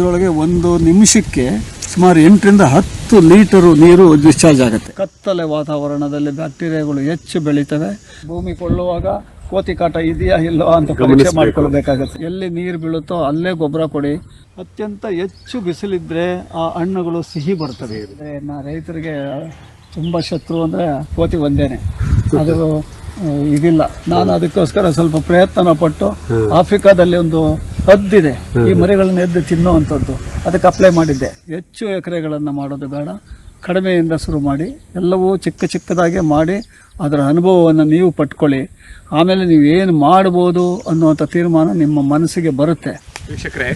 ಇದರೊಳಗೆ ಒಂದು ನಿಮಿಷಕ್ಕೆ ಸುಮಾರು ಎಂಟರಿಂದ ಹತ್ತು ಲೀಟರು ನೀರು ಡಿಸ್ಚಾರ್ಜ್ ಆಗುತ್ತೆ. ಕತ್ತಲೆ ವಾತಾವರಣದಲ್ಲಿ ಬ್ಯಾಕ್ಟೀರಿಯಾಗಳು ಹೆಚ್ಚು ಬೆಳೀತವೆ. ಭೂಮಿ ಕೊಳ್ಳುವಾಗ ಕೋತಿ ಕಾಟ ಇದೆಯಾ ಇಲ್ಲೋ ಅಂತ ಪರೀಕ್ಷೆ ಮಾಡ್ಕೊಳ್ಬೇಕಾಗತ್ತೆ. ಎಲ್ಲಿ ನೀರು ಬೀಳುತ್ತೋ ಅಲ್ಲೇ ಗೊಬ್ಬರ ಕೊಡಿ. ಅತ್ಯಂತ ಹೆಚ್ಚು ಬಿಸಿಲಿದ್ರೆ ಆ ಹಣ್ಣುಗಳು ಸಿಹಿ ಬರ್ತವೆ ನಾ ರೈತರಿಗೆ ತುಂಬ ಶತ್ರು ಅಂದರೆ ಕೋತಿ ಒಂದೇನೆ. ಅದು ಇದಿಲ್ಲ ನಾನು ಅದಕ್ಕೋಸ್ಕರ ಸ್ವಲ್ಪ ಪ್ರಯತ್ನ ಪಟ್ಟು ಆಫ್ರಿಕಾದಲ್ಲಿ ಒಂದು ಹದ್ದಿದೆ. ಈ ಮರಿಗಳನ್ನ ಎದ್ದು ತಿನ್ನುವಂಥದ್ದು. ಅದಕ್ಕೆ ಅಪ್ಲೈ ಮಾಡಿದ್ದೆ. ಹೆಚ್ಚು ಎಕರೆಗಳನ್ನು ಮಾಡೋದು ಬೇಡ. ಕಡಿಮೆಯಿಂದ ಶುರು ಮಾಡಿ ಎಲ್ಲವೂ ಚಿಕ್ಕ ಚಿಕ್ಕದಾಗೆ ಮಾಡಿ ಅದರ ಅನುಭವವನ್ನು ನೀವು ಪಟ್ಕೊಳ್ಳಿ. ಆಮೇಲೆ ನೀವು ಏನು ಮಾಡ್ಬೋದು ಅನ್ನುವಂಥ ತೀರ್ಮಾನ ನಿಮ್ಮ ಮನಸ್ಸಿಗೆ ಬರುತ್ತೆ. ವೀಕ್ಷಕರೇ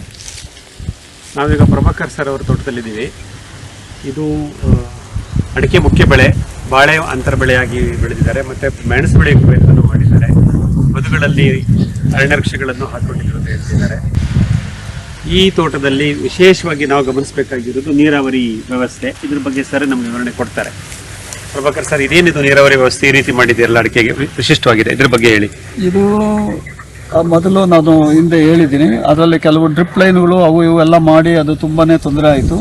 ನಾವೀಗ ಪ್ರಭಾಕರ್ ಸರ್ ಅವರ ತೋಟದಲ್ಲಿದ್ದೀವಿ. ಇದು ಅಡಿಕೆ ಮುಖ್ಯ ಬೆಳೆ. ಬಾಳೆ ಅಂತರ ಬೆಳೆಯಾಗಿ ಬೆಳೆದಿದ್ದಾರೆ, ಮತ್ತೆ ಮೆಣಸು ಬೆಳೆ ಪ್ರಯತ್ನ ಮಾಡಿದ್ದಾರೆ ಬದುಗಳಲ್ಲಿ ಅರಣ್ಯ ವೃಕ್ಷಗಳನ್ನು ಹೇಳ್ತಿದ್ದಾರೆ. ಈ ತೋಟದಲ್ಲಿ ವಿಶೇಷವಾಗಿ ನಾವು ಗಮನಿಸಬೇಕಾಗಿರೋದು ನೀರಾವರಿ ವ್ಯವಸ್ಥೆ. ಇದ್ರ ಬಗ್ಗೆ ಸರ್ ನಮ್ಗೆ ವಿವರಣೆ ಕೊಡ್ತಾರೆ. ಪ್ರಭಾಕರ್ ಸರ್, ಇದೇನಿದು ನೀರಾವರಿ ವ್ಯವಸ್ಥೆ ಈ ರೀತಿ ಮಾಡಿದ್ದೀರಲ್ಲ ಅಡಿಕೆಗೆ? ವಿಶಿಷ್ಟವಾಗಿದೆ. ಇದ್ರ ಬಗ್ಗೆ ಹೇಳಿ. ಇದು ಮೊದಲು ನಾನು ಹಿಂದೆ ಹೇಳಿದ್ದೀನಿ. ಅದರಲ್ಲಿ ಕೆಲವು ಡ್ರಿಪ್ ಲೈನ್ಗಳು ಅವು ಇವು ಎಲ್ಲ ಮಾಡಿ ಅದು ತುಂಬಾ ತೊಂದರೆ ಆಯಿತು.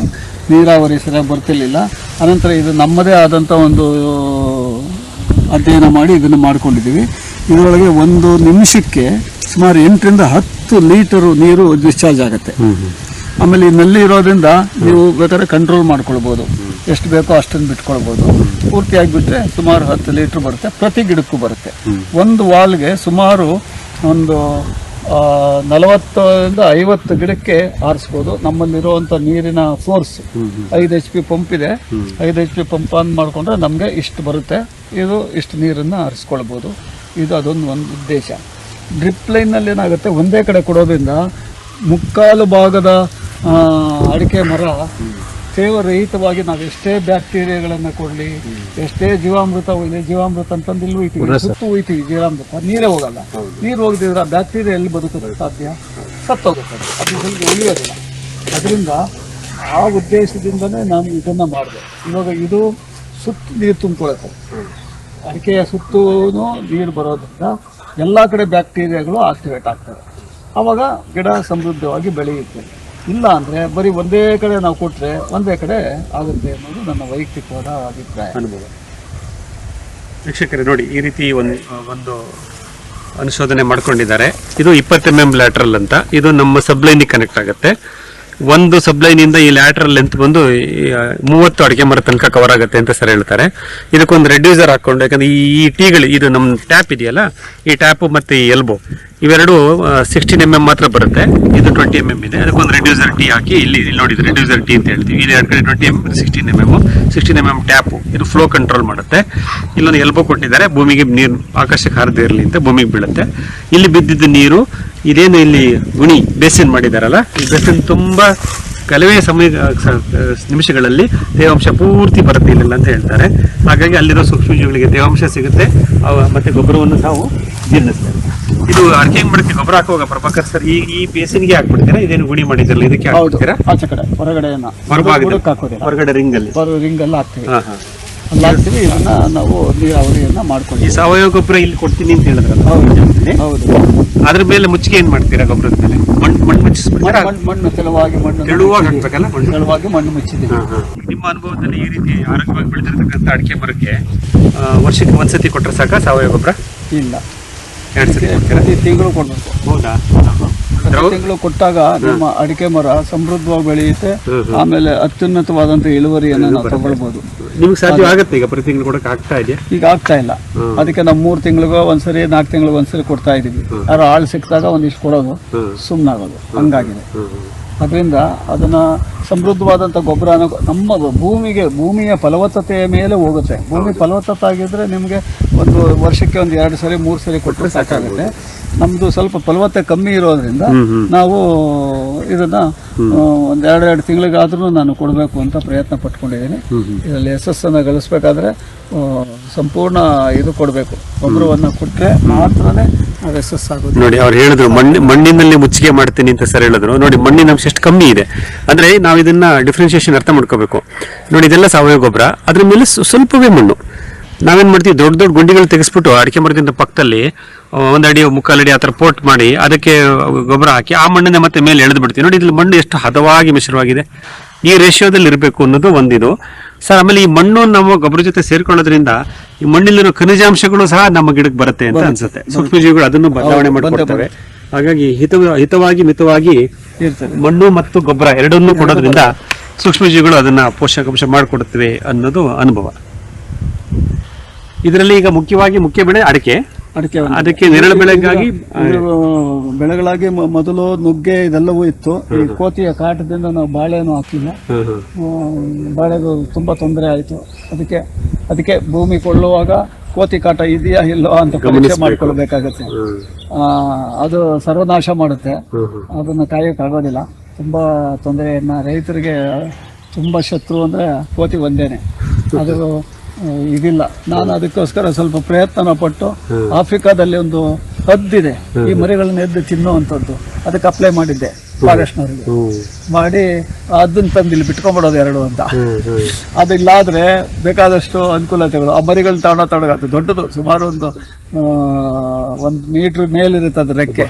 ನೀರಾವರಿ ಸರಿಯಾಗಿ ಬರ್ತಿರ್ಲಿಲ್ಲ. ಅನಂತರ ಇದು ನಮ್ಮದೇ ಆದಂಥ ಒಂದು ಅಧ್ಯಯನ ಮಾಡಿ ಇದನ್ನು ಮಾಡ್ಕೊಂಡಿದ್ದೀವಿ. ಇದರೊಳಗೆ ಒಂದು ನಿಮಿಷಕ್ಕೆ ಸುಮಾರು ಎಂಟರಿಂದ ಹತ್ತು ಲೀಟರು ನೀರು ಡಿಸ್ಚಾರ್ಜ್ ಆಗುತ್ತೆ. ಆಮೇಲೆ ಈ ನಲ್ಲಿ ಇರೋದ್ರಿಂದ ನೀವು ಬೇಕಾದ್ರೆ ಕಂಟ್ರೋಲ್ ಮಾಡ್ಕೊಳ್ಬೋದು. ಎಷ್ಟು ಬೇಕೋ ಅಷ್ಟನ್ನು ಬಿಟ್ಕೊಳ್ಬೋದು. ಪೂರ್ತಿಯಾಗಿ ಬಿಟ್ಟರೆ ಸುಮಾರು ಹತ್ತು ಲೀಟ್ರ್ ಬರುತ್ತೆ. ಪ್ರತಿ ಗಿಡಕ್ಕೂ ಬರುತ್ತೆ. ಒಂದು ವಾಲ್ಗೆ ಸುಮಾರು ಒಂದು ನಲವತ್ತರಿಂದ ಐವತ್ತು ಗಿಡಕ್ಕೆ ಆರಿಸ್ಬೋದು. ನಮ್ಮಲ್ಲಿರುವಂಥ ನೀರಿನ ಫೋರ್ಸ್ ಐದು ಎಚ್ ಪಿ ಪಂಪ್ ಇದೆ. ಐದು ಎಚ್ ಪಿ ಪಂಪ್ ಆನ್ ಮಾಡಿಕೊಂಡ್ರೆ ನಮಗೆ ಇಷ್ಟು ಬರುತ್ತೆ. ಇದು ಇಷ್ಟು ನೀರನ್ನು ಆರಿಸ್ಕೊಳ್ಬೋದು. ಇದು ಅದೊಂದು ಒಂದು ಉದ್ದೇಶ. ಡ್ರಿಪ್ ಲೈನಲ್ಲಿ ಏನಾಗುತ್ತೆ? ಒಂದೇ ಕಡೆ ಕೊಡೋದ್ರಿಂದ ಮುಕ್ಕಾಲು ಭಾಗದ ಅಡಿಕೆ ಮರ ಸೇವರಹಿತವಾಗಿ ನಾವು ಎಷ್ಟೇ ಬ್ಯಾಕ್ಟೀರಿಯಾಗಳನ್ನು ಕೊಡಲಿ ಎಷ್ಟೇ ಜೀವಾಮೃತ ಒಯ್ಲಿ ಜೀವಾಮೃತ ಅಂತಂದು ಇಲ್ಲಿ ಒಯ್ತೀವಿ ಸುತ್ತು ಒಯ್ತೀವಿ ಜೀವಾಮೃತ. ನೀರೇ ಹೋಗಲ್ಲ. ನೀರು ಹೋಗದಿದ್ರೆ ಆ ಬ್ಯಾಕ್ಟೀರಿಯಾ ಎಲ್ಲಿ ಬದುಕೋದು ಸಾಧ್ಯ? ಸತ್ತೋಗುತ್ತದೆ. ಅದು ಸ್ವಲ್ಪ ಉಳಿಯೋದಿಲ್ಲ. ಅದರಿಂದ ಆ ಉದ್ದೇಶದಿಂದನೇ ನಾನು ಇದನ್ನು ಮಾಡಿದೆ ಇವಾಗ ಇದು ಸುತ್ತು ನೀರು ತುಂಬಿಕೊಳ್ಳುತ್ತೆ ಅಡಿಕೆಯ ಸುತ್ತೂ ನೀರು ಬರೋದ್ರಿಂದ ಎಲ್ಲ ಕಡೆ ಬ್ಯಾಕ್ಟೀರಿಯಾಗಳು ಆಕ್ಟಿವೇಟ್ ಆಗ್ತವೆ. ಆವಾಗ ಗಿಡ ಸಮೃದ್ಧವಾಗಿ ಬೆಳೆಯುತ್ತೆ. ಇಲ್ಲ ಅಂದರೆ ಬರೀ ಒಂದೇ ಕಡೆ ನಾವು ಕೊಟ್ಟರೆ ಒಂದೇ ಕಡೆ ಆಗುತ್ತೆ ಅನ್ನೋದು ನನ್ನ ವೈಯಕ್ತಿಕವಾದ ಅಭಿಪ್ರಾಯ. ಅನುಭವ. ವೀಕ್ಷಕರೇ, ನೋಡಿ, ಈ ರೀತಿ ಒಂದು ಒಂದು ಅನುಶೋಧನೆ ಮಾಡ್ಕೊಂಡಿದ್ದಾರೆ. ಇದು ಇಪ್ಪತ್ತು ಎಂ ಎಂ ಲ್ಯಾಟ್ರಲ್ ಅಂತ. ಇದು ನಮ್ಮ ಸಬ್ಲೈನಿಗೆ ಕನೆಕ್ಟ್ ಆಗುತ್ತೆ. ಒಂದು ಸಬ್ಲೈನಿಂದ ಈ ಲ್ಯಾಟ್ರಲ್ ಲೆಂತ್ ಬಂದು ಮೂವತ್ತು ಅಡಿಕೆ ಮರ ತನಕ ಕವರ್ ಆಗುತ್ತೆ ಅಂತ ಸರ್ ಹೇಳ್ತಾರೆ. ಇದಕ್ಕೊಂದು ರೆಡ್ಯೂಸರ್ ಹಾಕೊಂಡು ಯಾಕಂದ್ರೆ ಈ ಈ ಟೀಗಳು ಇದು ನಮ್ಮ ಟ್ಯಾಪ್ ಇದೆಯಲ್ಲ, ಈ ಟ್ಯಾಪು ಮತ್ತು ಈ ಎಲ್ಬೋ ಇವೆರಡು ಸಿಕ್ಸ್ಟೀನ್ ಎಂ ಎಂ ಮಾತ್ರ ಬರುತ್ತೆ. ಇದು ಟ್ವೆಂಟಿ ಎಂ ಎಂ ಇದೆ. ಅದಕ್ಕೊಂದು ರೆಡ್ಯೂಸರ್ ಟೀ ಹಾಕಿ ಇಲ್ಲಿ ಇಲ್ಲಿ ನೋಡಿದ್ರೆ ರೆಡ್ಯೂಸರ್ ಟೀ ಅಂತ ಹೇಳ್ತೀವಿ. ಇಲ್ಲಿ ಎರಡು ಕಡೆ twenty M sixteen M M sixteen M M tap. ಇದು ಫ್ಲೋ ಕಂಟ್ರೋಲ್ ಮಾಡುತ್ತೆ. ಇಲ್ಲೊಂದು ಎಲ್ಬೋ ಕೊಟ್ಟಿದ್ದಾರೆ. ಭೂಮಿಗೆ ನೀರು, ಆಕಾಶಕ್ಕೆ ಹಾರದೇ ಇರಲಿ ಅಂತ ಭೂಮಿಗೆ ಬೀಳುತ್ತೆ. ಇಲ್ಲಿ ಬಿದ್ದಿದ್ದ ನೀರು, ಇದೇನು ಇಲ್ಲಿ ಗುಣಿ, ಬೇಸಿನ್ ಮಾಡಿದಾರಲ್ಲ? ಈ ಬೇಸಿನ್ ತುಂಬಾ ಕೆಲವೇ ಸಮಯ ನಿಮಿಷಗಳಲ್ಲಿ ತೇವಾಂಶ ಪೂರ್ತಿ ಬರುತ್ತೆ ಇಲ್ಲ ಅಂತ ಹೇಳ್ತಾರೆ. ಹಾಗಾಗಿ ಅಲ್ಲಿರೋ ಸೂಕ್ಷ್ಮಜೀವಿಗಳಿಗೆ ತೇವಾಂಶ ಸಿಗುತ್ತೆ. ಮತ್ತೆ ಗೊಬ್ಬರವನ್ನು ನಾವು ಜೀರ್ಣಿಸ್ತಾರೆ. ಇದು ಅಡಿಕೆ ಮಾಡ್ತೀವಿ ಗೊಬ್ಬರ ಹಾಕುವಾಗ ಪ್ರಭಾಕರ್ ಸರ್ ಈ ಈ ಬೇಸಿನ್ಗೆ ಹಾಕ್ಬಿಡ್ತೀರಾ? ಇದೇನು ಗುಣಿ ಮಾಡಿದ್ರಲ್ಲ ಇದಕ್ಕೆ ಹಾಕ್ಬಿಡ್ತೀರಾ? ಆಚೆ ಕಡೆ ಹೊರಗಡೆಯನ್ನ. ಬುಡಕ್ಕೆ ಹಾಕೋದಿಲ್ಲ. ಹೊರಗಡೆ ರಿಂಗ್ ಅಲ್ಲಿ. ಬರೋ ರಿಂಗಲ್ಲಿ ಹಾಕ್ತೀವಿ. ಹಾ ಹಾ. ಅಲ್ಲಿ ಹಾಕ್ತೀವಿ ಇದನ್ನ ನಾವು ನೀರಾವರಿಯನ್ನ ಈ ಮಾಡ್ಕೊಂಡಿದ್ದೀವಿ ಸಾವಯವ ಗೊಬ್ಬರ ಇಲ್ಲಿ ಕೊಡ್ತೀನಿ ಅಂತ ಹೇಳಿದ್ರಲ್ಲ ಹೌದು ಅದ್ರ ಮೇಲೆ ಮುಚ್ಚಿಗೆ ಏನ್ ಮಾಡ್ತೀರಾ ಗೊಬ್ಬರದ ಮೇಲೆ? ಮಣ್ಣು ಮಣ್ಣು ಮುಚ್ಚಿಸ್ಬಿಡ್ತೀರಾ? ಮಣ್ಣು ಮಣ್ಣು ತೆಳುವಾಗಿ ಮಣ್ಣು ತೆಳುವಾಗಿ ಹಾಕ್ಬೇಕಲ್ಲ ಮಣ್ಣು? ತೆಳುವಾಗಿ ಮಣ್ಣು ಮುಚ್ಚಿದ್ದೀವಿ. ನಿಮ್ಮ ಅನುಭವದಲ್ಲಿ ಈ ರೀತಿ ಆರೋಗ್ಯವಾಗಿ ಬೆಳೆದಿರ್ತಕ್ಕಂಥ ಅಡಿಕೆ ಮರಕ್ಕೆ ವರ್ಷಕ್ಕೆ ಒಂದ್ಸತಿ ಕೊಟ್ಟರೆ ಸಾಕ ಸಾವಯವ ಗೊಬ್ಬರ? ಇಲ್ಲ. ಎರಡು ಸತಿ ಕೊಡ್ತೀರಾ? ಪ್ರತಿ ತಿಂಗಳು ಕೊಡಬೇಕು. ಹೌದಾ? ಪ್ರತಿ ತಿಂಗಳು ಕೊಟ್ಟಾಗ ನಮ್ಮ ಅಡಿಕೆ ಮರ ಸಮೃದ್ಧವಾಗಿ ಬೆಳೆಯುತ್ತೆ. ಆಮೇಲೆ ಅತ್ಯುನ್ನತವಾದಂತ ಇಳುವರಿಯನ್ನು ನಾವು ತಗೊಳ್ಬಹುದು ನಿಮ್ಗೆ ಸಾಧ್ಯ ಆಗುತ್ತೆ ಈಗ ಪ್ರತಿ ತಿಂಗಳು ಕೊಡಕ್ಕೆ ಆಗ್ತಾ ಇದೆಯಾ? ಈಗ ಆಗ್ತಾ ಇಲ್ಲ. ಅದಕ್ಕೆ ನಾವು ಮೂರು ತಿಂಗಳಿಗೋ ಒಂದ್ಸರಿ ನಾಲ್ಕು ತಿಂಗಳಿಗೆ ಒಂದ್ಸರಿ ಕೊಡ್ತಾ ಇದೀವಿ. ಯಾರು ಆಳು ಸಿಕ್ಕಿದಾಗ ಒಂದಿಷ್ಟು ಕೊಡೋದು. ಸುಮ್ಮನಾಗೋದು ಹಂಗಾಗಿದೆ. ಅದರಿಂದ ಅದನ್ನ ಸಮೃದ್ಧವಾದಂಥ ಗೊಬ್ಬರ ನಮ್ಮ ಭೂಮಿಗೆ ಭೂಮಿಯ ಫಲವತ್ತತೆಯ ಮೇಲೆ ಹೋಗುತ್ತೆ. ಭೂಮಿ ಫಲವತ್ತತೆ ಆಗಿದ್ರೆ ನಿಮಗೆ ಒಂದು ವರ್ಷಕ್ಕೆ ಒಂದು ಎರಡು ಸರಿ ಮೂರು ಸರಿ ಕೊಟ್ಟರೆ ಸಾಕಾಗುತ್ತೆ. ನಮ್ಮದು ಸ್ವಲ್ಪ ಫಲವತ್ತತೆ ಕಮ್ಮಿ ಇರೋದ್ರಿಂದ ನಾವು ಇದನ್ನ ಒಂದೆರಡು ಒಂದು ಎರಡು ತಿಂಗಳಿಗಾದ್ರೂ ನಾನು ಕೊಡಬೇಕು ಅಂತ ಪ್ರಯತ್ನ ಪಟ್ಕೊಂಡಿದ್ದೀನಿ. ಇದರಲ್ಲಿ ಯಶಸ್ಸನ್ನು ಗಳಿಸ್ಬೇಕಾದ್ರೆ ಸಂಪೂರ್ಣ ಇದು ಕೊಡಬೇಕು. ಗೊಬ್ಬರವನ್ನು ಕೊಟ್ಟರೆ ಮಾತ್ರನೇ ಅದು ಆಗೋದು ನೋಡಿ ಅವ್ರು ಹೇಳಿದ್ರು ಮಣ್ಣಿ ಮಣ್ಣಿನಲ್ಲಿ ಮುಚ್ಚಿಗೆ ಮಾಡ್ತೀನಿ ಅಂತ ಸರ್ ಹೇಳಿದ್ರು. ನೋಡಿ ಮಣ್ಣಿನ ಅಂಶ ಎಷ್ಟು ಕಮ್ಮಿ ಇದೆ. ಅಂದರೆ ನಾವು ಇದನ್ನು ಡಿಫ್ರೆನ್ಸಿಯೇಷನ್ ಅರ್ಥ ಮಾಡ್ಕೋಬೇಕು. ನೋಡಿ ಇದೆಲ್ಲ ಸಾವಯವ ಗೊಬ್ಬರ. ಅದ್ರ ಮೇಲೆ ಸ್ವ- ಸ್ವಲ್ಪವೇ ಮಣ್ಣು. ನಾವೇನ್ ಮಾಡ್ತೀವಿ ದೊಡ್ಡ ದೊಡ್ಡ ಗುಂಡಿಗಳು ತೆಗೆಸ್ಬಿಟ್ಟು ಅಡಿಕೆ ಮರದಿಂದ ಪಕ್ಕದಲ್ಲಿ ಒಂದು ಅಡಿ ಮುಕ್ಕಾಲು ಅಡಿ ಆ ಥರ ಪೋರ್ಟ್ ಮಾಡಿ ಅದಕ್ಕೆ ಗೊಬ್ಬರ ಹಾಕಿ ಆ ಮಣ್ಣನ್ನೇ ಮತ್ತೆ ಮೇಲೆ ಎಳೆದು ಬಿಡ್ತೀವಿ. ನೋಡಿ ಇಲ್ಲಿ ಮಣ್ಣು ಎಷ್ಟು ಹದವಾಗಿ ಮಿಶ್ರವಾಗಿದೆ. ಈ ರೇಷಿಯೋದಲ್ಲಿ ಇರಬೇಕು ಅನ್ನೋದು ಒಂದಿದು. ಸರ್ ಆಮೇಲೆ ಈ ಮಣ್ಣು ನಮ್ಮ ಗೊಬ್ಬರ ಜೊತೆ ಸೇರ್ಕೊಳ್ಳೋದ್ರಿಂದ ಈ ಮಣ್ಣಲ್ಲಿರೋ ಖನಿಜಾಂಶಗಳು ಸಹ ನಮ್ಮ ಗಿಡಕ್ಕೆ ಬರುತ್ತೆ ಅಂತ ಅನ್ಸುತ್ತೆ. ಸೂಕ್ಷ್ಮಜೀವಿಗಳು ಅದನ್ನು ಬದಲಾವಣೆ ಮಾಡ್ಕೊಡ್ತವೆ ಹಾಗಾಗಿ ಹಿತ ಹಿತವಾಗಿ ಮಿತವಾಗಿ ಮಣ್ಣು ಮತ್ತು ಗೊಬ್ಬರ ಎರಡನ್ನೂ ಕೊಡೋದ್ರಿಂದ ಸೂಕ್ಷ್ಮಜೀವಿಗಳು ಅದನ್ನ ಪೋಷಕಾಂಶ ಮಾಡಿಕೊಡುತ್ತವೆ ಅನ್ನೋದು ಅನುಭವ. ಇದರಲ್ಲಿ ಈಗ ಮುಖ್ಯವಾಗಿ ಮುಖ್ಯ ಬೆಳೆ ಅಡಿಕೆ. ಅಡಿಕೆ ಅದಕ್ಕೆ ನೆರಳು ಬೆಳೆಗಾಗಿ ಬೆಳೆಗಳಾಗಿ ಮೊದಲು ನುಗ್ಗೆ ಇದೆಲ್ಲವೂ ಇತ್ತು. ಈ ಕೋತಿಯ ಕಾಟದಿಂದ ನಾವು ಬಾಳೆನೂ ಹಾಕಿಲ್ಲ. ಬಾಳೆಗೂ ತುಂಬಾ ತೊಂದರೆ ಆಯಿತು. ಅದಕ್ಕೆ ಅದಕ್ಕೆ ಭೂಮಿ ಕೊಳ್ಳುವಾಗ ಕೋತಿ ಕಾಟ ಇದೆಯಾ ಇಲ್ಲೋ ಅಂತ ಪರೀಕ್ಷೆ ಮಾಡ್ಕೊಳ್ಬೇಕಾಗತ್ತೆ. ಆ, ಅದು ಸರ್ವನಾಶ ಮಾಡುತ್ತೆ. ಅದನ್ನ ಕಾಯೋಕ್ಕಾಗೋದಿಲ್ಲ ತುಂಬ ತೊಂದರೆಯನ್ನ ರೈತರಿಗೆ ತುಂಬಾ ಶತ್ರು ಅಂದ್ರೆ ಕೋತಿ ಒಂದೇನೆ. ಅದು ಇದಿಲ್ಲ. ನಾನು ಅದಕ್ಕೋಸ್ಕರ ಸ್ವಲ್ಪ ಪ್ರಯತ್ನ ಪಟ್ಟು ಆಫ್ರಿಕಾದಲ್ಲಿ ಒಂದು ಹದ್ದಿದೆ. ಈ ಮರಿಗಳನ್ನ ಎದ್ದು ತಿನ್ನುವಂಥದ್ದು. ಅದಕ್ಕೆ ಅಪ್ಲೈ ಮಾಡಿದ್ದೆ. ಫಾರೆಸ್ಟ್ನವರಿಗೆ ಮಾಡಿ ಅದನ್ನ ತಂದು ಇಲ್ಲಿ ಬಿಟ್ಕೊಂಡ್ಬಿಡೋದು ಎರಡು ಅಂತ. ಅದಿಲ್ಲಾದ್ರೆ ಬೇಕಾದಷ್ಟು ಅನುಕೂಲತೆಗಳು. ಆ ಮರಿಗಳು ತಗೊಂಡ ತಗೊಂಡು ದೊಡ್ಡದು ಸುಮಾರು ಒಂದು ಒಂದು ಮೀಟ್ರ್ ಮೇಲಿರುತ್ತೆ ಅದು ರೆಕ್ಕೆ.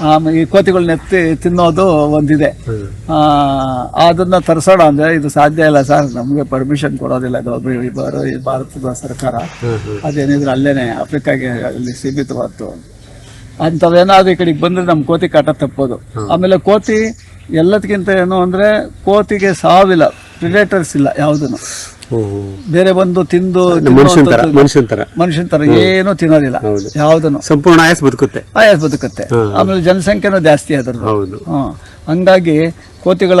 ಆಮೇಲೆ ಈ ಕೋತಿಗಳನ್ನ ಎತ್ತಿ ತಿನ್ನೋದು ಒಂದಿದೆ. ಆ, ಅದನ್ನ ತರಿಸೋಣ ಅಂದ್ರೆ ಇದು ಸಾಧ್ಯ ಇಲ್ಲ ಸರ್. ನಮಗೆ ಪರ್ಮಿಷನ್ ಕೊಡೋದಿಲ್ಲ. ಇದು ಭಾರತದ ಸರ್ಕಾರ. ಅದೇನಿದ್ರೆ ಅಲ್ಲೇನೆ ಆಫ್ರಿಕಾಗೆ ಅಲ್ಲಿ ಸೀಮಿತವಾದ್ದು ಅಂಥವೇನಾದ್ರು ಈ ಕಡೆಗೆ ಬಂದ್ರೆ ನಮ್ಮ ಕೋತಿ ಕಾಟ ತಪ್ಪೋದು. ಆಮೇಲೆ ಕೋತಿ ಎಲ್ಲದಕ್ಕಿಂತ ಏನು ಅಂದ್ರೆ ಕೋತಿಗೆ ಸಾವಿಲ್ಲ ಪ್ರಿಡೇಟರ್ಸ್ ಇಲ್ಲ ಯಾವುದನ್ನು. ಬೇರೆ ಬಂದು ತಿಂದು ಮನುಷ್ಯನ್ ತರ ಮನುಷ್ಯನ್ ತರ. ಏನೂ ತಿನ್ನೋದಿಲ್ಲ ಯಾವ್ದನ್ನು ಸಂಪೂರ್ಣ ಆಯಾಸ ಬದುಕುತ್ತೆ. ಆಯಾಸ ಬದುಕುತ್ತೆ. ಆಮೇಲೆ ಜನಸಂಖ್ಯೆನೂ ಜಾಸ್ತಿ ಆದ್ರೂ ಹೌದು. ಹಂಗಾಗಿ ಕೋತಿಗಳ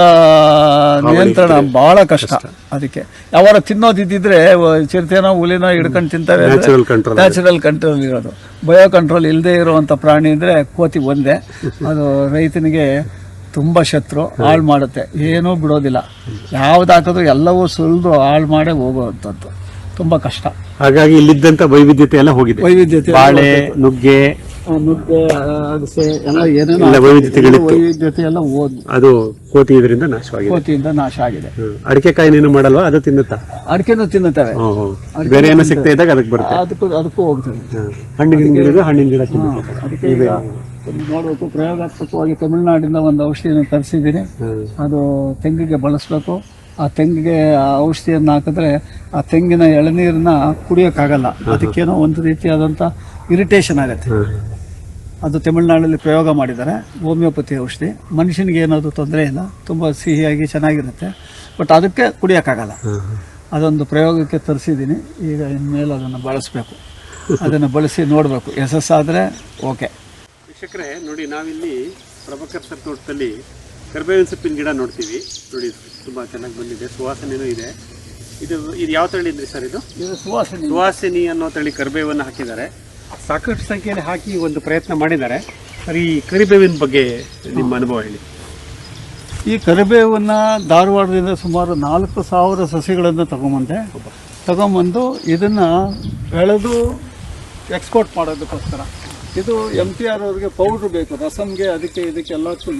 ನಿಯಂತ್ರಣ ಬಹಳ ಕಷ್ಟ ಅದಕ್ಕೆ. ಯಾವಾಗ ತಿನ್ನೋದಿದ್ದಿದ್ರೆ ಚಿರತೆನೋ ಹುಲಿನೋ ಹಿಡ್ಕೊಂಡು ತಿಂತಾರೆ. ನ್ಯಾಚುರಲ್ ಕಂಟ್ರೋಲ್ ನ್ಯಾಚುರಲ್ ಕಂಟ್ರೋಲ್ ಇರೋದು. ಬಯೋ ಕಂಟ್ರೋಲ್ ಇಲ್ಲದೆ ಇರುವಂಥ ಪ್ರಾಣಿ ಅಂದರೆ ಕೋತಿ ಒಂದೇ. ಅದು ರೈತನಿಗೆ ತುಂಬ ಶತ್ರು ಹಾಳು ಮಾಡುತ್ತೆ. ಏನೂ ಬಿಡೋದಿಲ್ಲ. ಯಾವ್ದು ಹಾಕಿದ್ರು ಎಲ್ಲವೂ ಸುಲಿದು ಹಾಳು ಮಾಡೇ ಹೋಗುವಂಥದ್ದು. ತುಂಬ ಕಷ್ಟ. ಹಾಗಾಗಿ ಇಲ್ಲಿದ್ದಂಥ ವೈವಿಧ್ಯತೆ ಎಲ್ಲ ಹೋಗಿದೆ. ವೈವಿಧ್ಯತೆ ಬಾಳೆ ನುಗ್ಗೆ ನುಗ್ಗೆ ಅಗಸೆ ಎಲ್ಲ ಏನೇನೋ ಎಲ್ಲ ವೈವಿಧ್ಯತೆಗಳಿತ್ತು. ವೈವಿಧ್ಯತೆ ಎಲ್ಲ ಹೋದ್ ಅದು ಕೋತಿ ಇದರಿಂದ ನಾಶವಾಗಿದೆ ಕೋತಿಯಿಂದ ನಾಶ ಆಗಿದೆ. ಹ್ಮ್. ಅಡಿಕೆ ಮಾಡಲ್ವಾ? ಅದು ತಿನ್ನುತ್ತಾ? ಅಡಿಕೆನೂ ತಿನ್ನುತ್ತವೆ. ಹ್ಮ್, ಹ್ಮ್. ಬೇರೆ ಏನೋ ಸಿಗ್ತಾ ಇದ್ದಾಗ ಅದಕ್ಕೆ ಬರುತ್ತೆ. ಅದಕ್ಕೂ ಅದಕ್ಕೂ ಹೋಗ್ತದೆ. ಹ್ಮ್. ಹಣ್ಣಿನ ಗಿಡ ಹಣ್ಣಿನ ಗಿಡ ತಿನ್ನುತ್ತೆ. ಅದಕ್ಕೆ ಈಗ ಒಂದು ನೋಡಬೇಕು. ಪ್ರಯೋಗಾತ್ಮಕವಾಗಿ ತಮಿಳುನಾಡಿಂದ ಒಂದು ಔಷಧಿಯನ್ನು ತರಿಸಿದ್ದೀನಿ. ಹ್ಮ್. ಅದು ತೆಂಗಿಗೆ ಬಳಸಬೇಕು. ಆ ತೆಂಗಿಗೆ ಆ ಔಷಧಿಯನ್ನು ಹಾಕಿದ್ರೆ ಆ ತೆಂಗಿನ ಎಳನೀರನ್ನ ಕುಡಿಯೋಕ್ಕಾಗಲ್ಲ. ಅದಕ್ಕೇನೋ ಒಂದು ರೀತಿಯಾದಂಥ ಇರಿಟೇಷನ್ ಆಗುತ್ತೆ. ಅದು ತಮಿಳುನಾಡಲ್ಲಿ ಪ್ರಯೋಗ ಮಾಡಿದ್ದಾರೆ. ಹೋಮಿಯೋಪತಿ ಔಷಧಿ. ಮನುಷ್ಯನಿಗೆ ಏನಾದರೂ ತೊಂದರೆ ಇಲ್ಲ. ತುಂಬ ಸಿಹಿಯಾಗಿ ಚೆನ್ನಾಗಿರುತ್ತೆ. ಬಟ್ ಅದಕ್ಕೆ ಕುಡಿಯೋಕ್ಕಾಗಲ್ಲ. ಅದೊಂದು ಪ್ರಯೋಗಕ್ಕೆ ತರಿಸಿದ್ದೀನಿ. ಈಗ ಇನ್ಮೇಲೆ ಅದನ್ನು ಬಳಸಬೇಕು. ಅದನ್ನು ಬಳಸಿ ನೋಡಬೇಕು. ಯಶಸ್ಸಾದರೆ ಓಕೆ. ವೀಕ್ಷಕರೇ ನೋಡಿ ನಾವಿಲ್ಲಿ ಪ್ರಭಾಕರ್ ಸರ್ ತೋಟದಲ್ಲಿ ಕರ್ಬೇವಿನ ಸೊಪ್ಪಿನ ಗಿಡ ನೋಡ್ತೀವಿ. ನೋಡಿ ತುಂಬ ಚೆನ್ನಾಗಿ ಬಂದಿದೆ. ಸುವಾಸನೆಯೂ ಇದೆ. ಇದು ಇದು ಯಾವ ತಳಿ ಇದ್ರಿ ಸರ್ ಇದು? ಇದು ಸುವಾಸನೆ. ಸುವಾಸಿನಿ ಅನ್ನೋ ತಳಿ ಕರಿಬೇವನ್ನು ಹಾಕಿದ್ದಾರೆ. ಸಾಕಷ್ಟು ಸಂಖ್ಯೆಯಲ್ಲಿ ಹಾಕಿ ಒಂದು ಪ್ರಯತ್ನ ಮಾಡಿದ್ದಾರೆ. ಸರ್ ಈ ಕರಿಬೇವಿನ ಬಗ್ಗೆ ನಿಮ್ಮ ಅನುಭವ ಹೇಳಿ. ಈ ಕರಿಬೇವನ್ನು ಧಾರವಾಡದಿಂದ ಸುಮಾರು ನಾಲ್ಕು ಸಾವಿರ ಸಸಿಗಳನ್ನು ತಗೊಂಬಂದೆ. ತಗೊಂಬಂದು ಇದನ್ನು ಬೆಳೆದು ಎಕ್ಸ್ಪೋರ್ಟ್ ಮಾಡೋದಕ್ಕೋಸ್ಕರ. ಇದು ಎಂ ಟಿ ಆರ್ ಅವ್ರಿಗೆ ಪೌಡ್ರ್ ಬೇಕು ರಸಮ್ಗೆ ಅದಕ್ಕೆ ಇದಕ್ಕೆ ಎಲ್ಲಕ್ಕೂ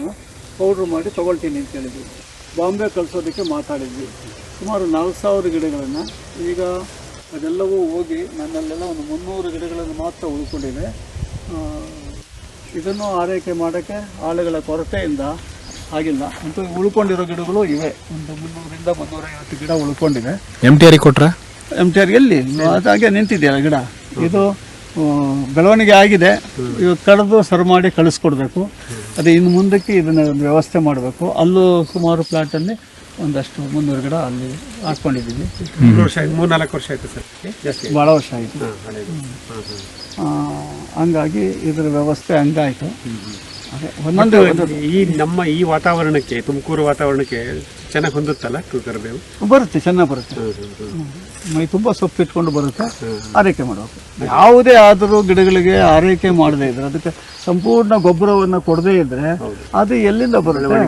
ಪೌಡ್ರ್ ಮಾಡಿ ತೊಗೊಳ್ತೀನಿ ಅಂತ ಹೇಳಿದ್ವಿ ಬಾಂಬೆ ಕಳಿಸೋದಕ್ಕೆ ಮಾತಾಡಿದ್ವಿ. ಸುಮಾರು ನಾಲ್ಕು ಸಾವಿರ ಗಿಡಗಳನ್ನು ಈಗ ಅದೆಲ್ಲವೂ ಹೋಗಿ ನನ್ನಲ್ಲೆಲ್ಲ ಒಂದು ಮುನ್ನೂರು ಗಿಡಗಳನ್ನು ಮಾತ್ರ ಉಳ್ಕೊಂಡಿದೆ ಇದನ್ನು ಆರೈಕೆ ಮಾಡೋಕ್ಕೆ ಆಳುಗಳ ಕೊರತೆಯಿಂದ ಆಗಿಲ್ಲ. ಅಂತೂ ಉಳ್ಕೊಂಡಿರೋ ಗಿಡಗಳು ಇವೆ. ಒಂದು ಮುನ್ನೂರಿಂದ ಮುನ್ನೂರೈವತ್ತು ಗಿಡ ಉಳ್ಕೊಂಡಿದೆ ಎಂ ಟಿ ಆರಿಗೆ ಕೊಟ್ರ? ಎಂ ಟಿ ಆರ್ ಎಲ್ಲಿ? ಅದಾಗೆ ನಿಂತಿದೆಯಲ್ಲ ಗಿಡ. ಇದು ಬೆಳವಣಿಗೆ ಆಗಿದೆ. ಇವಾಗ ಕಡಿದು ಸರ್ ಮಾಡಿ ಕಳಿಸ್ಕೊಡ್ಬೇಕು. ಅದು ಇನ್ನು ಮುಂದಕ್ಕೆ ಇದನ್ನು ಒಂದು ವ್ಯವಸ್ಥೆ ಮಾಡಬೇಕು. ಅಲ್ಲೂ ಸುಮಾರು ಪ್ಲಾಟಲ್ಲಿ ಒಂದಷ್ಟು ಮುನ್ನೂರು ಗಿಡ ಅಲ್ಲಿ ಹಾಕ್ಕೊಂಡಿದ್ದೀವಿ ಮೂರು ವರ್ಷ ಮೂರ್ನಾಲ್ಕು ವರ್ಷ ಆಯಿತು ಸರ್ ಜಾಸ್ತಿ ಭಾಳ ವರ್ಷ ಆಯಿತು. ಹಾಗಾಗಿ ಹಳೇದು ಹಾಂ ಹಾಂ. ಆ, ಹಂಗಾಗಿ ಇದರ ವ್ಯವಸ್ಥೆ ಹಂಗಾಯಿತು. ಒಂದೊಂದು ಈ ನಮ್ಮ ಈ ವಾತಾವರಣಕ್ಕೆ ತುಮಕೂರು ವಾತಾವರಣಕ್ಕೆ ಚೆನ್ನಾಗಿ ಹೊಂದುತ್ತಲ್ಲ ಕರಿಬೇವು ಬರುತ್ತೆ ಚೆನ್ನಾಗಿ ಬರುತ್ತೆ. ಮೈ ತುಂಬ ಸೊಪ್ಪು ಇಟ್ಕೊಂಡು ಬರುತ್ತೆ ಆರೈಕೆ ಮಾಡಬೇಕು. ಯಾವುದೇ ಆದರೂ ಗಿಡಗಳಿಗೆ ಆರೈಕೆ ಮಾಡದೇ ಇದ್ರೆ ಅದಕ್ಕೆ ಸಂಪೂರ್ಣ ಗೊಬ್ಬರವನ್ನು ಕೊಡದೇ ಇದ್ರೆ ಅದು ಎಲ್ಲಿಂದ ಬರುತ್ತೆ?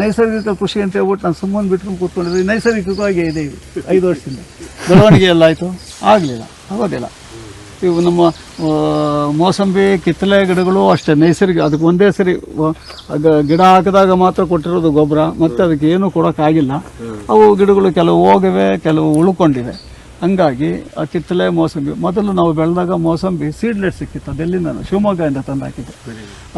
ನೈಸರ್ಗಿಕ ಕೃಷಿ ಅಂತ ಹೇಳ್ಬಿಟ್ಟು ನಾನು ಸುಮ್ಮನೆ ಬಿಟ್ಕೊಂಡು ಕೂತ್ಕೊಂಡಿದ್ರೆ ನೈಸರ್ಗಿಕವಾಗಿ ಇದೆ ಇದು ಐದು ವರ್ಷದಿಂದ. ಬೆಳವಣಿಗೆ ಎಲ್ಲ ಆಯಿತು ಆಗಲಿಲ್ಲ. ಆಗೋದಿಲ್ಲ. ಇವು ನಮ್ಮ ಮೋಸಂಬಿ ಕಿತ್ತಲೆ ಗಿಡಗಳು ಅಷ್ಟೇ ನೈಸರ್ಗಿಕ ಅದಕ್ಕೆ ಒಂದೇ ಸರಿ ಗಿಡ ಹಾಕಿದಾಗ ಮಾತ್ರ ಕೊಟ್ಟಿರೋದು ಗೊಬ್ಬರ ಮತ್ತು ಅದಕ್ಕೆ ಏನು ಕೊಡೋಕ್ಕಾಗಿಲ್ಲ. ಅವು ಗಿಡಗಳು ಕೆಲವು ಹೋಗಿವೆ ಕೆಲವು ಉಳ್ಕೊಂಡಿವೆ. ಹಂಗಾಗಿ ಆ ಕಿತ್ತಲೆ ಮೋಸಂಬಿ ಮೊದಲು ನಾವು ಬೆಳೆದಾಗ ಮೋಸಂಬಿ ಸೀಡ್ಲೆಟ್ ಸಿಕ್ಕಿತ್ತು ಅದೆಲ್ಲಿಂದ ಶಿವಮೊಗ್ಗದಿಂದ ತಂದು ಹಾಕಿದ್ದು.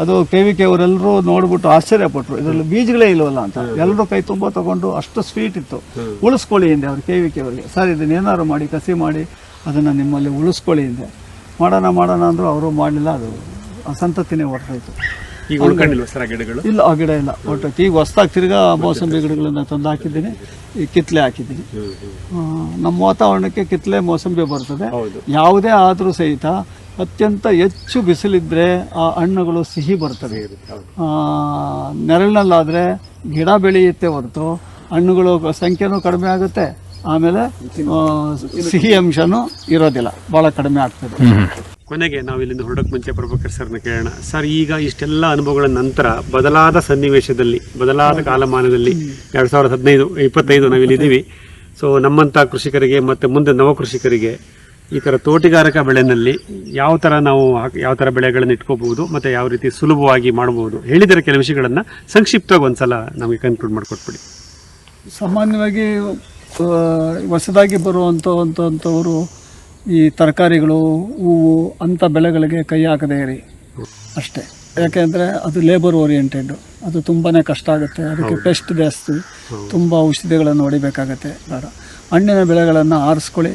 ಅದು ಕೆ ವಿ ಕೆ ಅವರೆಲ್ಲರೂ ನೋಡಿಬಿಟ್ಟು ಆಶ್ಚರ್ಯಪಟ್ಟರು ಇದರಲ್ಲಿ ಬೀಜಗಳೇ ಇಲ್ವಲ್ಲ ಅಂತ. ಎಲ್ಲರೂ ಕೈ ತುಂಬ ತಗೊಂಡು ಅಷ್ಟು ಸ್ವೀಟ್ ಇತ್ತು. ಉಳಿಸ್ಕೊಳ್ಳಿ ಹಿಂದೆ ಅವ್ರು ಕೆ ವಿ ಕೆ ಅವರಿಗೆ. ಸರ್ ಇದನ್ನ ಏನಾದ್ರು ಮಾಡಿ ಕಸಿ ಮಾಡಿ ಅದನ್ನು ನಿಮ್ಮಲ್ಲಿ ಉಳಿಸ್ಕೊಳ್ಳಿ ಹಿಂದೆ ಮಾಡೋಣ ಮಾಡೋಣ ಅಂದರು ಅವರು ಮಾಡಲಿಲ್ಲ ಅದು ಅಸಂತತಿನೇ ಸಂತತಿನೇ ಹೊರಟೋಯ್ತು. ಈಗ ಉಳ್ಕೊಂಡಿಲ್ವ ಸರ್ ಆ ಗಿಡಗಳು? ಇಲ್ಲ ಆ ಗಿಡ ಇಲ್ಲ. ಹೊರಟೋಯ್ತು ಈಗ ಹೊಸ್ದಾಗಿ ತಿರ್ಗಾ ಮೋಸಂಬಿ ಗಿಡಗಳನ್ನ ತಂದು ಹಾಕಿದ್ದೀನಿ. ಈ ಕಿತ್ಲೆ ಹಾಕಿದ್ದೀನಿ. ನಮ್ಮ ವಾತಾವರಣಕ್ಕೆ ಕಿತ್ಲೆ ಮೋಸಂಬಿ ಬರ್ತದೆ. ಯಾವುದೇ ಆದರೂ ಸಹಿತ ಅತ್ಯಂತ ಹೆಚ್ಚು ಬಿಸಿಲಿದ್ದರೆ ಆ ಹಣ್ಣುಗಳು ಸಿಹಿ ಬರ್ತವೆ. ನೆರಳಿನಲ್ಲಾದರೆ ಗಿಡ ಬೆಳೆಯುತ್ತೆ ಹೊರತು ಹಣ್ಣುಗಳು ಸಂಖ್ಯೆನೂ ಕಡಿಮೆ ಆಗುತ್ತೆ. ಆಮೇಲೆ ಸಿಹಿ ಅಂಶನೂ ಇರೋದಿಲ್ಲ. ಭಾಳ ಕಡಿಮೆ ಆಗ್ತದೆ. ಕೊನೆಗೆ ನಾವು ಇಲ್ಲಿಂದ ಹೊರಡೋಕೆ ಮುಂಚೆ ಪ್ರಭಾಕರ್ ಸರ್ನ ಕೇಳೋಣ. ಸರ್ ಈಗ ಇಷ್ಟೆಲ್ಲ ಅನುಭವಗಳ ನಂತರ ಬದಲಾದ ಸನ್ನಿವೇಶದಲ್ಲಿ ಬದಲಾದ ಕಾಲಮಾನದಲ್ಲಿ ಎರಡ್ ಸಾವಿರದ ಹದಿನೈದು ಇಪ್ಪತ್ತೈದು ನಾವಿಲ್ಲಿದ್ದೀವಿ. ಸೊ ನಮ್ಮಂಥ ಕೃಷಿಕರಿಗೆ ಮತ್ತು ಮುಂದೆ ನವ ಕೃಷಿಕರಿಗೆ ಈ ಥರ ತೋಟಗಾರಿಕಾ ಬೆಳೆನಲ್ಲಿ ಯಾವ ಥರ ನಾವು ಹಾಕ್- ಯಾವ ಥರ ಬೆಳೆಗಳನ್ನು ಇಟ್ಕೋಬಹುದು ಮತ್ತು ಯಾವ ರೀತಿ ಸುಲಭವಾಗಿ ಮಾಡಬಹುದು ಹೇಳಿದರೆ ಕೆಲವು ವಿಷಯಗಳನ್ನು ಸಂಕ್ಷಿಪ್ತವಾಗಿ ಒಂದ್ಸಲ ನಮಗೆ ಕನ್ಕ್ಲೂಡ್ ಮಾಡಿಕೊಟ್ಬಿಡಿ. ಸಾಮಾನ್ಯವಾಗಿ ಹೊಸದಾಗಿ ಬರುವಂಥವಂಥವರು ಈ ತರಕಾರಿಗಳು ಹೂವು ಅಂಥ ಬೆಳೆಗಳಿಗೆ ಕೈ ಹಾಕದೇ ಇರಿ. ಅಷ್ಟೇ. ಯಾಕೆಂದರೆ ಅದು ಲೇಬರ್ ಓರಿಯೆಂಟೆಡ್ ಅದು ತುಂಬಾ ಕಷ್ಟ ಆಗುತ್ತೆ. ಅದಕ್ಕೆ ಪೆಸ್ಟ್ ಜಾಸ್ತಿ. ತುಂಬ ಔಷಧಿಗಳನ್ನು ಹೊಡಿಬೇಕಾಗತ್ತೆ. ಬೇಡ. ಹಣ್ಣಿನ ಬೆಳೆಗಳನ್ನು ಆರಿಸ್ಕೊಳ್ಳಿ.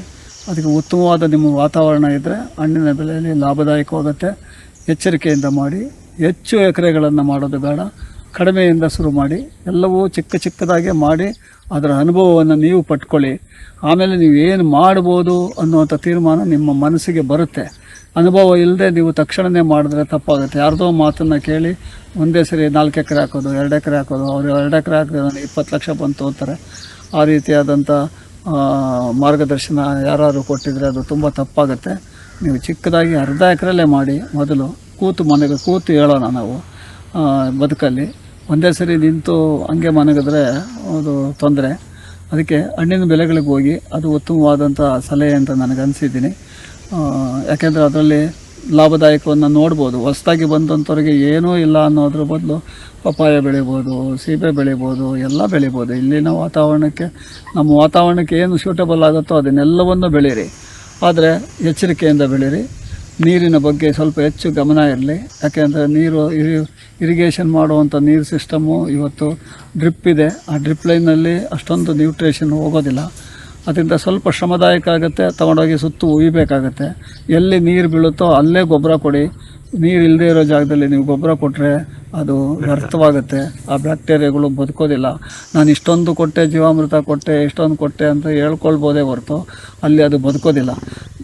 ಅದಕ್ಕೆ ಉತ್ತಮವಾದ ನಿಮ್ಮ ವಾತಾವರಣ ಇದ್ದರೆ ಹಣ್ಣಿನ ಬೆಳೆಯಲ್ಲಿ ಲಾಭದಾಯಕವಾಗುತ್ತೆ. ಎಚ್ಚರಿಕೆಯಿಂದ ಮಾಡಿ. ಹೆಚ್ಚು ಎಕರೆಗಳನ್ನು ಮಾಡೋದು ಬೇಡ. ಕಡಿಮೆಯಿಂದ ಶುರು ಮಾಡಿ, ಎಲ್ಲವೂ ಚಿಕ್ಕ ಚಿಕ್ಕದಾಗೆ ಮಾಡಿ, ಅದರ ಅನುಭವವನ್ನು ನೀವು ಪಟ್ಕೊಳ್ಳಿ. ಆಮೇಲೆ ನೀವು ಏನು ಮಾಡ್ಬೋದು ಅನ್ನುವಂಥ ತೀರ್ಮಾನ ನಿಮ್ಮ ಮನಸ್ಸಿಗೆ ಬರುತ್ತೆ. ಅನುಭವ ಇಲ್ಲದೆ ನೀವು ತಕ್ಷಣವೇ ಮಾಡಿದ್ರೆ ತಪ್ಪಾಗುತ್ತೆ. ಯಾರ್ದೋ ಮಾತನ್ನು ಕೇಳಿ, ಒಂದೇ ಸರಿ ನಾಲ್ಕು ಎಕರೆ ಹಾಕೋದು, ಎರಡು ಎಕರೆ ಹಾಕೋದು, ಅವರು ಎರಡು ಎಕರೆ ಹಾಕಿದ್ರೆ ನನಗೆ ಇಪ್ಪತ್ತು ಲಕ್ಷ ಬಂತು ಅಂತಾರೆ. ಆ ರೀತಿಯಾದಂಥ ಮಾರ್ಗದರ್ಶನ ಯಾರಾದರೂ ಕೊಟ್ಟಿದ್ರೆ ಅದು ತುಂಬ ತಪ್ಪಾಗುತ್ತೆ. ನೀವು ಚಿಕ್ಕದಾಗಿ ಅರ್ಧ ಎಕರೆಲ್ಲೇ ಮಾಡಿ, ಮೊದಲು ಕೂತು ಮನೆಗೆ ಕೂತು ಹೇಳೋಣ ನಾವು. ಬದುಕಲ್ಲಿ. ಒಂದೇ ಸರಿ ನಿಂತು ಹಂಗೆ ಮನಗಿದ್ರೆ ಅದು ತೊಂದರೆ. ಅದಕ್ಕೆ ಹಣ್ಣಿನ ಬೆಲೆಗಳಿಗೆ ಹೋಗಿ ಅದು ಉತ್ತಮವಾದಂಥ ಸಲಹೆ ಅಂತ ನನಗೆ ಅನಿಸಿದ್ದೀನಿ. ಯಾಕೆಂದರೆ ಅದರಲ್ಲಿ ಲಾಭದಾಯಕವನ್ನು ನೋಡ್ಬೋದು. ಹೊಸದಾಗಿ ಬಂದಂಥವ್ರಿಗೆ ಏನೂ ಇಲ್ಲ ಅನ್ನೋದ್ರ ಬದಲು ಪಪ್ಪಾಯ ಬೆಳಿಬೋದು, ಸೀಬೆ ಬೆಳಿಬೋದು, ಎಲ್ಲ ಬೆಳಿಬೋದು. ಇಲ್ಲಿನ ವಾತಾವರಣಕ್ಕೆ, ನಮ್ಮ ವಾತಾವರಣಕ್ಕೆ ಏನು ಸೂಟಬಲ್ ಆಗುತ್ತೋ ಅದನ್ನೆಲ್ಲವನ್ನು ಬೆಳೀರಿ. ಆದರೆ ಎಚ್ಚರಿಕೆಯಿಂದ ಬೆಳೀರಿ. ನೀರಿನ ಬಗ್ಗೆ ಸ್ವಲ್ಪ ಹೆಚ್ಚು ಗಮನ ಇರಲಿ. ಯಾಕೆಂದರೆ ನೀರು ಇರಿ ಇರಿಗೇಷನ್ ಮಾಡುವಂಥ ನೀರು ಸಿಸ್ಟಮು ಇವತ್ತು ಡ್ರಿಪ್ ಇದೆ. ಆ ಡ್ರಿಪ್ ಲೈನಲ್ಲಿ ಅಷ್ಟೊಂದು ನ್ಯೂಟ್ರೇಷನ್ ಹೋಗೋದಿಲ್ಲ. ಅದರಿಂದ ಸ್ವಲ್ಪ ಶ್ರಮದಾಯಕ ಆಗುತ್ತೆ. ತಗೊಂಡೋಗಿ ಸುತ್ತು ಉಯ್ಬೇಕಾಗತ್ತೆ. ಎಲ್ಲಿ ನೀರು ಬೀಳುತ್ತೋ ಅಲ್ಲೇ ಗೊಬ್ಬರ ಕೊಡಿ. ನೀರು ಇಲ್ಲದೆ ಇರೋ ಜಾಗದಲ್ಲಿ ನೀವು ಗೊಬ್ಬರ ಕೊಟ್ಟರೆ ಅದು ವ್ಯರ್ಥವಾಗುತ್ತೆ. ಆ ಬ್ಯಾಕ್ಟೀರಿಯಾಗಳು ಬದುಕೋದಿಲ್ಲ. ನಾನು ಇಷ್ಟೊಂದು ಕೊಟ್ಟೆ, ಜೀವಾಮೃತ ಕೊಟ್ಟೆ, ಇಷ್ಟೊಂದು ಕೊಟ್ಟೆ ಅಂತ ಹೇಳ್ಕೊಳ್ಬೋದೇ ಹೊರತು ಅಲ್ಲಿ ಅದು ಬದುಕೋದಿಲ್ಲ.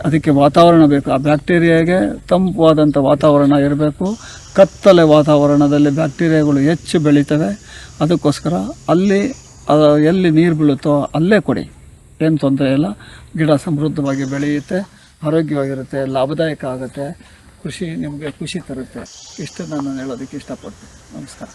ಅದಕ್ಕೆ ವಾತಾವರಣ ಬೇಕು. ಆ ಬ್ಯಾಕ್ಟೀರಿಯಾಗೆ ತಂಪಾದಂಥ ವಾತಾವರಣ ಇರಬೇಕು. ಕತ್ತಲೆ ವಾತಾವರಣದಲ್ಲಿ ಬ್ಯಾಕ್ಟೀರಿಯಾಗಳು ಹೆಚ್ಚು ಬೆಳೀತವೆ. ಅದಕ್ಕೋಸ್ಕರ ಅಲ್ಲಿ ಎಲ್ಲಿ ನೀರು ಬೀಳುತ್ತೋ ಅಲ್ಲೇ ಕೊಡಿ. ಏನು ತೊಂದರೆ ಇಲ್ಲ. ಗಿಡ ಸಮೃದ್ಧವಾಗಿ ಬೆಳೆಯುತ್ತೆ, ಆರೋಗ್ಯವಾಗಿರುತ್ತೆ, ಲಾಭದಾಯಕ ಆಗುತ್ತೆ. ಕೃಷಿ ನಿಮಗೆ ಖುಷಿ ತರುತ್ತೆ. ಇಷ್ಟು ನಾನು ಹೇಳೋದಕ್ಕೆ ಇಷ್ಟಪಡ್ತೀನಿ. ನಮಸ್ಕಾರ.